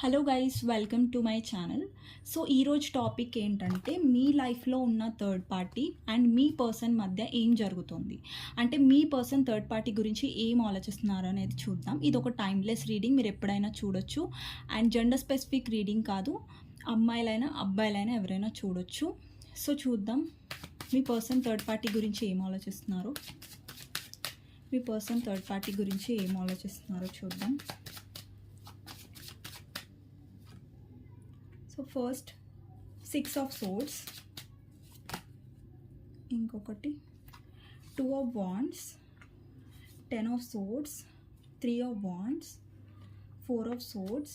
Hello guys welcome to my channel so ఈరోజు topic ఏంటంటే మీ లైఫ్లో ఉన్న థర్డ్ పార్టీ అండ్ మీ పర్సన్ మధ్య ఏం జరుగుతుంది? అంటే మీ పర్సన్ థర్డ్ పార్టీ గురించి ఏం ఆలోచిస్తున్నారు అనేది చూద్దాం. ఇది ఒక టైమ్లెస్ రీడింగ్ మీరు ఎప్పుడైనా చూడొచ్చు. అండ్ జెండర్ స్పెసిఫిక్ రీడింగ్ కాదు అమ్మాయిలైనా అబ్బాయిలైనా ఎవరైనా చూడొచ్చు. సో చూద్దాం. మీ పర్సన్ థర్డ్ పార్టీ గురించి ఏం ఆలోచిస్తున్నారు? మీ పర్సన్ థర్డ్ పార్టీ గురించి ఏం ఆలోచిస్తున్నారో చూద్దాం. So first six of swords ఇంకొకటి two of wands ten of swords three of wands four of swords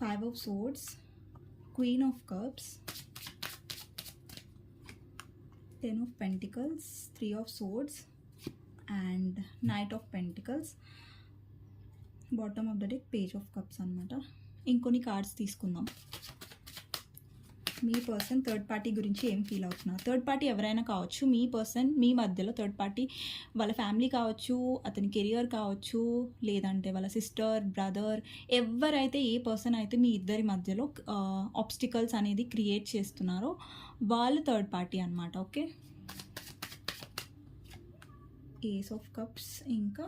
five of swords queen of cups ten of pentacles three of swords and knight of pentacles bottom of the deck page of cups అనమాట ఇంకొన్ని cards తీసుకుందాం. మీ person third party గురించి ఏం feel అవుతున్నారు? Third party ఎవరైనా కావచ్చు మీ person మీ మధ్యలో third party వాళ్ళ ఫ్యామిలీ కావచ్చు అతని కెరియర్ కావచ్చు లేదంటే వాళ్ళ సిస్టర్ బ్రదర్ ఎవరైతే ఏ పర్సన్ అయితే మీ ఇద్దరి మధ్యలో ఆబ్స్టికల్స్ అనేది క్రియేట్ చేస్తున్నారో వాళ్ళు థర్డ్ పార్టీ అనమాట ఓకే ఏస్ ఆఫ్ కప్స్ ఇంకా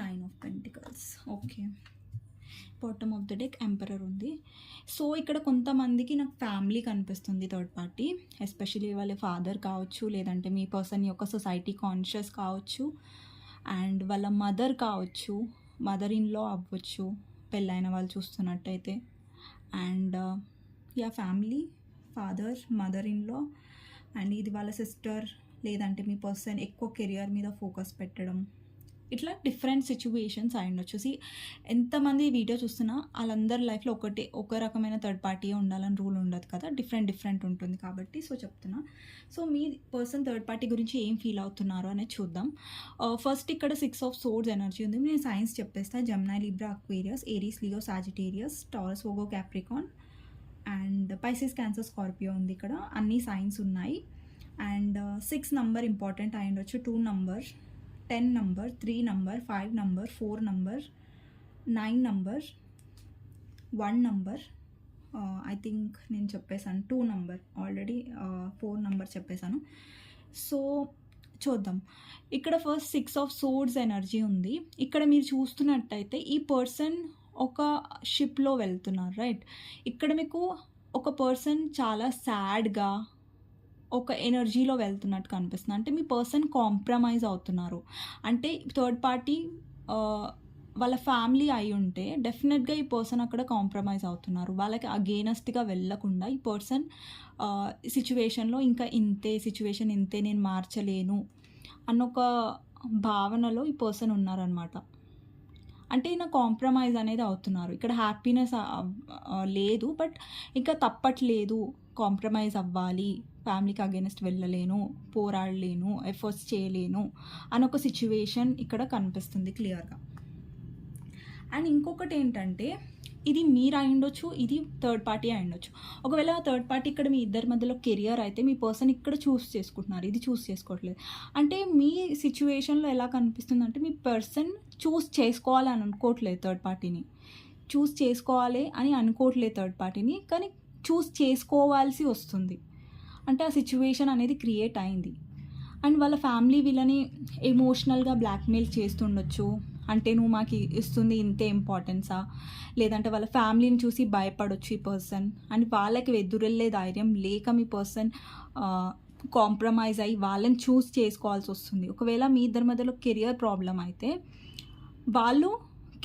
nine of pentacles okay bottom of the deck emperor ఉంది. సో ఇక్కడ కొంతమందికి నాకు ఫ్యామిలీ కనిపిస్తుంది థర్డ్ పార్టీ ఎస్పెషలీ వాళ్ళ ఫాదర్ కావచ్చు లేదంటే మీ పర్సన్ యొక్క సొసైటీ కాన్షియస్ కావచ్చు. అండ్ వాళ్ళ మదర్ కావచ్చు మదర్ ఇన్లో అవ్వచ్చు పెళ్ళైన వాళ్ళు చూస్తున్నట్టయితే. And yeah family father mother ఇన్లో and ఇది వాళ్ళ సిస్టర్ లేదంటే మీ పర్సన్ ఎక్కువ కెరియర్ మీద ఫోకస్ పెట్టడం. ఇట్లా డిఫరెంట్ సిచ్యువేషన్స్ అయి ఉండొచ్చు. ఎంతమంది వీడియో చూస్తున్నా వాళ్ళందరి లైఫ్లో ఒకటి ఒక రకమైన థర్డ్ పార్టీ ఉండాలని రూల్ ఉండదు కదా. డిఫరెంట్ డిఫరెంట్ ఉంటుంది కాబట్టి సో చెప్తున్నా. సో మీ పర్సన్ థర్డ్ పార్టీ గురించి ఏం ఫీల్ అవుతున్నారు అనేది చూద్దాం. Uh, ఫస్ట్ ఇక్కడ సిక్స్ ఆఫ్ సోర్స్ ఎనర్జీ ఉంది. నేను సైన్స్ చెప్పేస్తా. Jamna Libra Aquarius Aries Leo Sagittarius Taurus ఓగో Capricorn and Pisces Cancer Scorpio ఉంది ఇక్కడ. అన్ని సైన్స్ ఉన్నాయి. అండ్ సిక్స్ నంబర్ ఇంపార్టెంట్ అయి ఉండొచ్చు. Two number ten number three number five number four number nine number one number I think నేను చెప్పేశాను two number already four number చెప్పేశాను. So చూద్దాం. ఇక్కడ first six of sources energy ఉంది. ఇక్కడ మీరు చూస్తున్నట్టయితే ఈ పర్సన్ ఒక షిప్లో వెళ్తున్నారు రైట్? ఇక్కడ మీకు ఒక పర్సన్ చాలా సాడ్గా ఒక ఎనర్జీలో వెళ్తున్నట్టు కనిపిస్తుంది. అంటే మీ పర్సన్ కాంప్రమైజ్ అవుతున్నారు. అంటే థర్డ్ పార్టీ వాళ్ళ ఫ్యామిలీ అయి ఉంటే డెఫినెట్గా ఈ పర్సన్ అక్కడ కాంప్రమైజ్ అవుతున్నారు. వాళ్ళకి అగేనెస్ట్గా వెళ్ళకుండా ఈ పర్సన్ సిచ్యువేషన్లో ఇంకా ఇంతే సిచ్యువేషన్ ఇంతే నేను మార్చలేను అన్న ఒక భావనలో ఈ పర్సన్ ఉన్నారనమాట అంటే ఈయన కాంప్రమైజ్ అనేది అవుతున్నారు. ఇక్కడ హ్యాపీనెస్ లేదు బట్ ఇంకా తప్పట్లేదు కాంప్రమైజ్ అవ్వాలి. ఫ్యామిలీకి అగేనెస్ట్ వెళ్ళలేను పోరాడలేను ఎఫర్ట్స్ చేయలేను అని ఒక సిచ్యువేషన్ ఇక్కడ కనిపిస్తుంది క్లియర్గా. అండ్ ఇంకొకటి ఏంటంటే ఇది మీరు అయిండొచ్చు ఇది థర్డ్ పార్టీ అయిండొచ్చు ఒకవేళ థర్డ్ పార్టీ ఇక్కడ మీ ఇద్దరి మధ్యలో కెరియర్ అయితే మీ పర్సన్ ఇక్కడ చూస్ చేసుకుంటున్నారు ఇది చూస్ చేసుకోవట్లేదు. అంటే మీ సిచ్యువేషన్లో ఎలా కనిపిస్తుంది అంటే మీ పర్సన్ చూస్ చేసుకోవాలి అని అనుకోవట్లేదు థర్డ్ పార్టీని చూస్ చేసుకోవాలి అని అనుకోవట్లేదు థర్డ్ పార్టీని కానీ చూస్ చేసుకోవాల్సి వస్తుంది. అంటే ఆ సిచ్యువేషన్ అనేది క్రియేట్ అయింది. అండ్ వాళ్ళ ఫ్యామిలీ వీళ్ళని ఎమోషనల్గా బ్లాక్మెయిల్ చేస్తుండొచ్చు. అంటే నువ్వు మాకు ఇస్తుంది ఇంతే ఇంపార్టెన్సా లేదంటే వాళ్ళ ఫ్యామిలీని చూసి భయపడొచ్చు ఈ పర్సన్ అండ్ వాళ్ళకి ఎదురెళ్ళే ధైర్యం లేక మీ పర్సన్ కాంప్రమైజ్ అయ్యి వాళ్ళని చూస్ చేసుకోవాల్సి వస్తుంది. ఒకవేళ మీ ఇద్దరి మధ్యలో కెరియర్ ప్రాబ్లం అయితే వాళ్ళు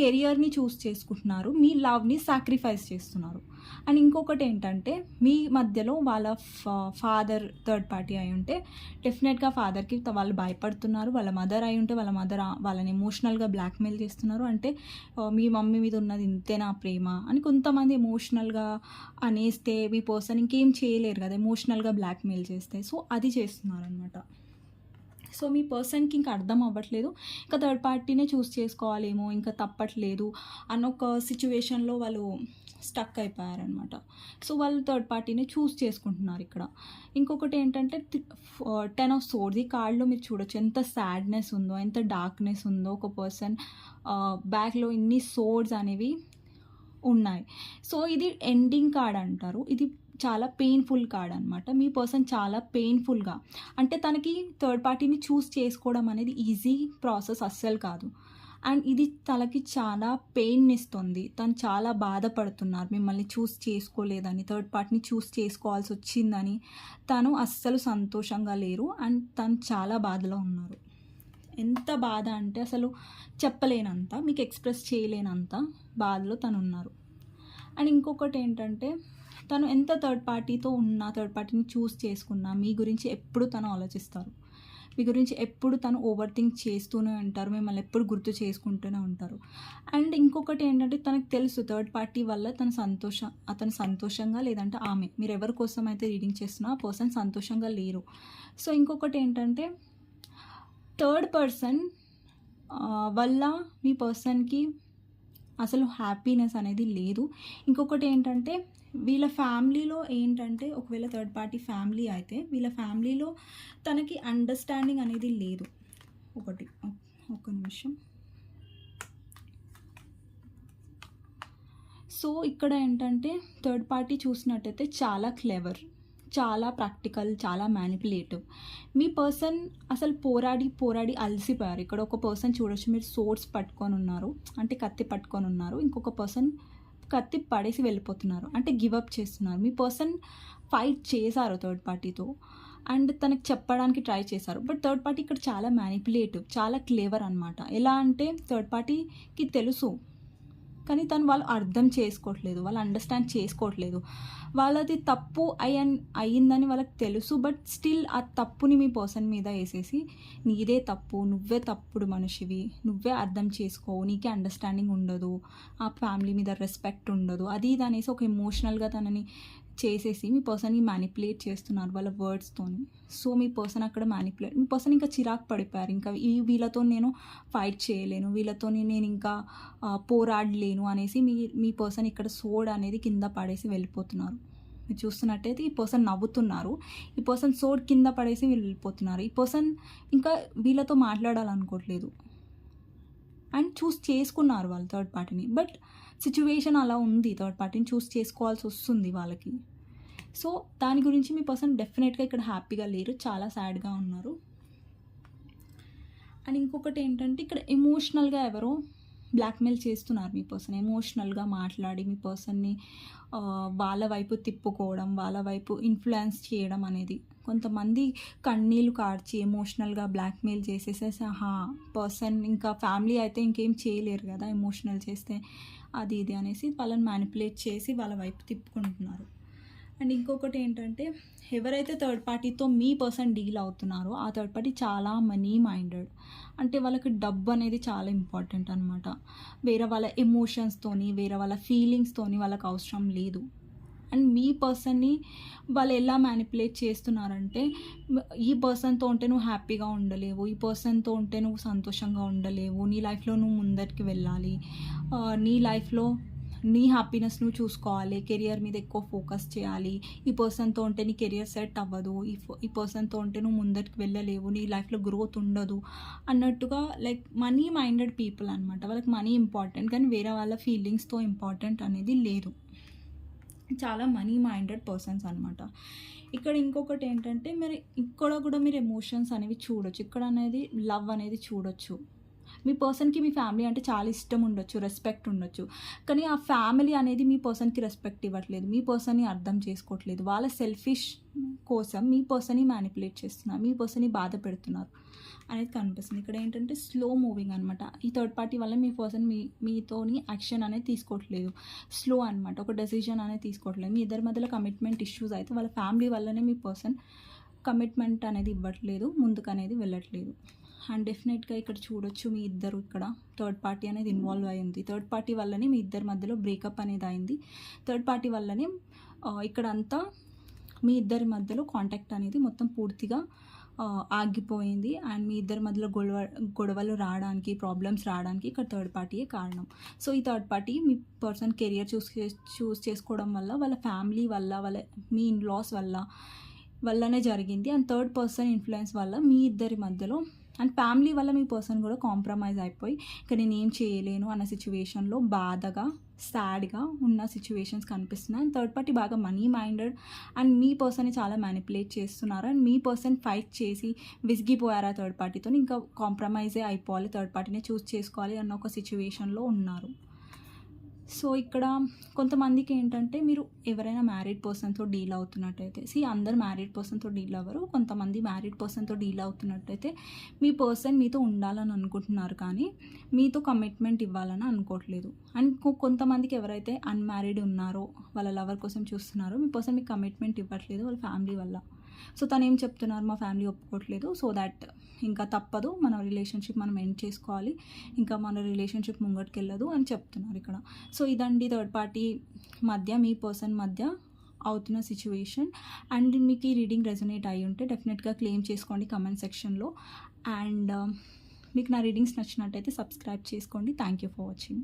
కెరియర్ని చూస్ చేసుకుంటున్నారు. మీ లవ్ని సాక్రిఫైస్ చేస్తున్నారు. అండ్ ఇంకొకటి ఏంటంటే మీ మధ్యలో వాళ్ళ ఫాదర్ థర్డ్ పార్టీ అయి ఉంటే డెఫినెట్గా ఫాదర్కి వాళ్ళు భయపడుతున్నారు వాళ్ళ మదర్ అయి ఉంటే వాళ్ళ మదర్ వాళ్ళని ఎమోషనల్గా బ్లాక్మెయిల్ చేస్తున్నారు. అంటే మీ మమ్మీ మీద ఉన్నది ఇంతే నా ప్రేమ అని కొంతమంది ఎమోషనల్గా అనేస్తే మీ పర్సన్ ఇంకేం చేయలేరు కదా ఎమోషనల్గా బ్లాక్మెయిల్ చేస్తే. సో అది చేస్తున్నారు అనమాట సో మీ పర్సన్కి ఇంకా అర్థం అవ్వట్లేదు. ఇంకా థర్డ్ పార్టీనే చూస్ చేసుకోవాలేమో ఇంకా తప్పట్లేదు అన్న ఒక సిచ్యువేషన్లో వాళ్ళు స్టక్ అయిపోయారనమాట సో వాళ్ళు థర్డ్ పార్టీని చూస్ చేసుకుంటున్నారు ఇక్కడ. ఇంకొకటి ఏంటంటే టెన్ ఆఫ్ సోర్స్ ఈ కార్డులో మీరు చూడొచ్చు. ఎంత సాడ్నెస్ ఉందో ఎంత డార్క్నెస్ ఉందో ఒక పర్సన్ బ్యాక్లో ఇన్ని సోర్స్ అనేవి ఉన్నాయి. సో ఇది ఎండింగ్ కార్డ్ అంటారు. ఇది చాలా పెయిన్ఫుల్ కార్డ్ అనమాట మీ పర్సన్ చాలా పెయిన్ఫుల్గా అంటే తనకి థర్డ్ పార్టీని చూస్ చేసుకోవడం అనేది ఈజీ ప్రాసెస్ అస్సలు కాదు. అండ్ ఇది తనకి చాలా పెయిన్ ఇస్తుంది. తను చాలా బాధపడుతున్నారు. మిమ్మల్ని చూస్ చేసుకోలేదని థర్డ్ పార్టీని చూస్ చేసుకోవాల్సి వచ్చిందని తను అస్సలు సంతోషంగా లేరు. అండ్ తను చాలా బాధలో ఉన్నారు. ఎంత బాధ అంటే అసలు చెప్పలేనంత మీకు ఎక్స్ప్రెస్ చేయలేనంత బాధలో తను ఉన్నారు అండ్ ఇంకొకటి ఏంటంటే తను ఎంత థర్డ్ పార్టీతో ఉన్నా థర్డ్ పార్టీని చూస్ చేసుకున్నా మీ గురించి ఎప్పుడు తను ఆలోచిస్తారు? మీ గురించి ఎప్పుడు తను ఓవర్ థింక్ చేస్తూనే ఉంటారు మిమ్మల్ని ఎప్పుడు గుర్తు చేసుకుంటూనే ఉంటారు? అండ్ ఇంకొకటి ఏంటంటే తనకు తెలుసు థర్డ్ పార్టీ వల్ల తన సంతోషం అతను సంతోషంగా లేదంటే ఆమె. మీరు ఎవరి కోసం అయితే రీడింగ్ చేస్తున్నా ఆ పర్సన్ సంతోషంగా లేరు. సో ఇంకొకటి ఏంటంటే థర్డ్ పర్సన్ వల్ల మీ పర్సన్కి అసలు హ్యాపీనెస్ అనేది లేదు. ఇంకొకటి ఏంటంటే వీళ్ళ ఫ్యామిలీలో ఏంటంటే ఒకవేళ థర్డ్ పార్టీ ఫ్యామిలీ అయితే వీళ్ళ ఫ్యామిలీలో తనకి అండర్స్టాండింగ్ అనేది లేదు. ఒకటి ఒక నిమిషం. సో ఇక్కడ ఏంటంటే థర్డ్ పార్టీ చూసినట్టయితే చాలా క్లెవర్ చాలా ప్రాక్టికల్ చాలా మ్యానిపులేటివ్ మీ పర్సన్ అసలు పోరాడి పోరాడి అలసిపోయారు. ఇక్కడ ఒక పర్సన్ చూడొచ్చు మీరు సోర్స్ పట్టుకొని ఉన్నారు అంటే కత్తి పట్టుకొని ఉన్నారు. ఇంకొక పర్సన్ కత్తి పడేసి వెళ్ళిపోతున్నారు. అంటే గివ్ అప్ చేస్తున్నారు. మీ పర్సన్ ఫైట్ చేశారు థర్డ్ పార్టీతో అండ్ తనకు చెప్పడానికి ట్రై చేశారు. బట్ థర్డ్ పార్టీ ఇక్కడ చాలా మ్యానిపులేటివ్ చాలా క్లేవర్ అనమాట ఎలా అంటే థర్డ్ పార్టీకి తెలుసు కానీ తను వాళ్ళు అర్థం చేసుకోవట్లేదు వాళ్ళు అండర్స్టాండ్ చేసుకోవట్లేదు. వాళ్ళది తప్పు అయ్యన్ అయ్యిందని వాళ్ళకి తెలుసు బట్ స్టిల్ ఆ తప్పుని మీ పర్సన్ మీద వేసేసి నీదే తప్పు నువ్వే తప్పుడు మనిషివి నువ్వే అర్థం చేసుకోవు నీకే అండర్స్టాండింగ్ ఉండదు ఆ ఫ్యామిలీ మీద రెస్పెక్ట్ ఉండదు. అది ఇది అనేసి ఒక ఎమోషనల్గా తనని చేసేసి మీ పర్సన్ని మ్యానిపులేట్ చేస్తున్నారు వాళ్ళ వర్డ్స్తోని సో మీ పర్సన్ అక్కడ మ్యానిపులేట్ మీ పర్సన్ ఇంకా చిరాకు పడిపోయారు. ఇంకా ఈ వీళ్ళతో నేను ఫైట్ చేయలేను వీళ్ళతో నేను ఇంకా పోరాడలేను అనేసి మీ మీ పర్సన్ ఇక్కడ సోడ్ అనేది కింద పడేసి వెళ్ళిపోతున్నారు. మీరు చూస్తున్నట్టయితే ఈ పర్సన్ నవ్వుతున్నారు. ఈ పర్సన్ సోడ్ కింద పడేసి వీళ్ళు వెళ్ళిపోతున్నారు. ఈ పర్సన్ ఇంకా వీళ్ళతో మాట్లాడాలనుకోవట్లేదు. అండ్ చూస్ చేసుకున్నారు వాళ్ళు థర్డ్ పార్టీని బట్ సిచ్యువేషన్ అలా ఉంది థర్డ్ పార్టీని చూస్ చేసుకోవాల్సి వస్తుంది వాళ్ళకి. సో దాని గురించి మీ పర్సన్ డెఫినెట్గా ఇక్కడ హ్యాపీగా లేరు చాలా సాడ్గా ఉన్నారు. అండ్ ఇంకొకటి ఏంటంటే ఇక్కడ ఎమోషనల్గా ఎవరో బ్లాక్మెయిల్ చేస్తున్నారు మీ పర్సన్. ఎమోషనల్గా మాట్లాడి మీ పర్సన్ని వాళ్ళ వైపు తిప్పుకోవడం వాళ్ళ వైపు ఇన్ఫ్లుయెన్స్ చేయడం అనేది. కొంతమంది కన్నీళ్ళు కార్చి ఎమోషనల్గా బ్లాక్మెయిల్ చేసేసేసి ఆహా పర్సన్ ఇంకా ఫ్యామిలీ అయితే ఇంకేం చేయలేరు కదా ఎమోషనల్ చేస్తే. అది ఇది అనేసి వాళ్ళని మ్యానిపులేట్ చేసి వాళ్ళ వైపు తిప్పుకుంటున్నారు. అండ్ ఇంకొకటి ఏంటంటే ఎవరైతే థర్డ్ పార్టీతో మీ పర్సన్ డీల్ అవుతున్నారో ఆ థర్డ్ పార్టీ చాలా మనీ మైండెడ్ అంటే వాళ్ళకి డబ్బు అనేది చాలా ఇంపార్టెంట్ అనమాట వేరే వాళ్ళ ఎమోషన్స్తోని వేరే వాళ్ళ ఫీలింగ్స్తోని వాళ్ళకి అవసరం లేదు. అండ్ మీ పర్సన్ని వాళ్ళు ఎలా మ్యానిపులేట్ చేస్తున్నారంటే ఈ పర్సన్తో ఉంటే నువ్వు హ్యాపీగా ఉండలేవు ఈ పర్సన్తో ఉంటే నువ్వు సంతోషంగా ఉండలేవు నీ లైఫ్లో నువ్వు ముందరికి వెళ్ళాలి నీ లైఫ్లో నీ హ్యాపీనెస్ నువ్వు చూసుకోవాలి కెరియర్ మీద ఎక్కువ ఫోకస్ చేయాలి ఈ పర్సన్తో ఉంటే నీ కెరియర్ సెట్ అవ్వదు ఈ ఈ పర్సన్తో ఉంటే నువ్వు ముందరికి వెళ్ళలేవు నీ లైఫ్లో గ్రోత్ ఉండదు అన్నట్టుగా లైక్ మనీ మైండెడ్ పీపుల్ అనమాట వాళ్ళకి మనీ ఇంపార్టెంట్ కానీ వేరే వాళ్ళ ఫీలింగ్స్తో ఇంపార్టెంట్ అనేది లేదు. చాలా మనీ మైండెడ్ పర్సన్స్ అనమాట ఇక్కడ ఇంకొకటి ఏంటంటే మీరు ఇక్కడ కూడా మీరు ఎమోషన్స్ అనేవి చూడొచ్చు. ఇక్కడ అనేది లవ్ అనేది చూడొచ్చు. మీ పర్సన్కి మీ ఫ్యామిలీ అంటే చాలా ఇష్టం ఉండొచ్చు రెస్పెక్ట్ ఉండొచ్చు. కానీ ఆ ఫ్యామిలీ అనేది మీ పర్సన్కి రెస్పెక్ట్ ఇవ్వట్లేదు. మీ పర్సన్ని అర్థం చేసుకోవట్లేదు. వాళ్ళ సెల్ఫిష్ కోసం మీ పర్సన్ని మ్యానిపులేట్ చేస్తున్నారు. మీ పర్సన్ని బాధ పెడుతున్నారు. అనేది కనిపిస్తుంది. ఇక్కడ ఏంటంటే స్లో మూవింగ్ అనమాట ఈ థర్డ్ పార్టీ వల్ల మీ పర్సన్ మీ మీతోని యాక్షన్ అనేది తీసుకోవట్లేదు. స్లో అనమాట ఒక డెసిషన్ అనేది తీసుకోవట్లేదు. మీ ఇద్దరి మధ్యలో కమిట్మెంట్ ఇష్యూస్ అయితే వాళ్ళ ఫ్యామిలీ వల్లనే మీ పర్సన్ కమిట్మెంట్ అనేది ఇవ్వట్లేదు. ముందుకు అనేది వెళ్ళట్లేదు. అండ్ డెఫినెట్గా ఇక్కడ చూడొచ్చు మీ ఇద్దరు ఇక్కడ. థర్డ్ పార్టీ అనేది ఇన్వాల్వ్ అయింది. థర్డ్ పార్టీ వల్లనే మీ ఇద్దరి మధ్యలో బ్రేకప్ అనేది అయింది. థర్డ్ పార్టీ వల్లనే ఇక్కడంతా ఇక్కడ అంతా మీ ఇద్దరి మధ్యలో కాంటాక్ట్ అనేది మొత్తం పూర్తిగా ఆగిపోయింది. అండ్ మీ ఇద్దరి మధ్యలో గొడవ గొడవలు రావడానికి ప్రాబ్లమ్స్ రావడానికి ఇక్కడ థర్డ్ పార్టీయే కారణం. సో ఈ థర్డ్ పార్టీ మీ పర్సన్ కెరియర్ చూస్ చూస్ చేసుకోవడం వల్ల వాళ్ళ ఫ్యామిలీ వల్ల వాళ్ళ మీ ఇన్ లాస్ వల్ల వల్లనే జరిగింది. అండ్ థర్డ్ పర్సన్ ఇన్ఫ్లుయెన్స్ వల్ల మీ ఇద్దరి మధ్యలో అండ్ ఫ్యామిలీ వల్ల మీ పర్సన్ కూడా కాంప్రమైజ్ అయిపోయి ఇక నేను ఏం చేయలేను అన్న సిచ్యువేషన్లో బాధగా సాడ్గా ఉన్న సిచ్యువేషన్స్ కనిపిస్తున్నాయి. అండ్ థర్డ్ పార్టీ బాగా మనీ మైండెడ్ అండ్ మీ పర్సన్ని చాలా మ్యానిపులేట్ చేస్తున్నారు. అండ్ మీ పర్సన్ ఫైట్ చేసి విసిగిపోయారా థర్డ్ పార్టీతో ఇంకా కాంప్రమైజే అయిపోవాలి థర్డ్ పార్టీనే చూస్ చేసుకోవాలి అన్న ఒక సిచ్యువేషన్లో ఉన్నారు. సో ఇక్కడ కొంతమందికి ఏంటంటే మీరు ఎవరైనా మ్యారీడ్ పర్సన్తో డీల్ అవుతున్నట్టయితే సి అందరు మ్యారీడ్ పర్సన్తో డీల్ అవ్వరు కొంతమంది మ్యారీడ్ పర్సన్తో డీల్ అవుతున్నట్టయితే మీ పర్సన్ మీతో ఉండాలని అనుకుంటున్నారు కానీ మీతో కమిట్మెంట్ ఇవ్వాలని అనుకోవట్లేదు. అండ్ కొంతమందికి ఎవరైతే అన్మ్యారీడ్ ఉన్నారో వాళ్ళ లవర్ కోసం చూస్తున్నారో మీ పర్సన్ మీకు కమిట్మెంట్ ఇవ్వట్లేదు వాళ్ళ ఫ్యామిలీ వల్ల. సో తను ఏం చెప్తున్నారు? మా ఫ్యామిలీ ఒప్పుకోవట్లేదు. సో దాట్ ఇంకా తప్పదు. మన రిలేషన్షిప్ మనం ఎండ్ చేసుకోవాలి. ఇంకా మన రిలేషన్షిప్ ముంగటికి వెళ్ళదు అని చెప్తున్నారు ఇక్కడ. సో ఇదండి థర్డ్ పార్టీ మధ్య మీ పర్సన్ మధ్య అవుతున్న సిచ్యువేషన్. అండ్ మీకు ఈ రీడింగ్ రెజొనేట్ అయి ఉంటే డెఫినెట్గా క్లెయిమ్ చేసుకోండి కమెంట్ సెక్షన్లో. అండ్ మీకు నా రీడింగ్స్ నచ్చినట్టయితే సబ్స్క్రైబ్ చేసుకోండి. Thank you for watching.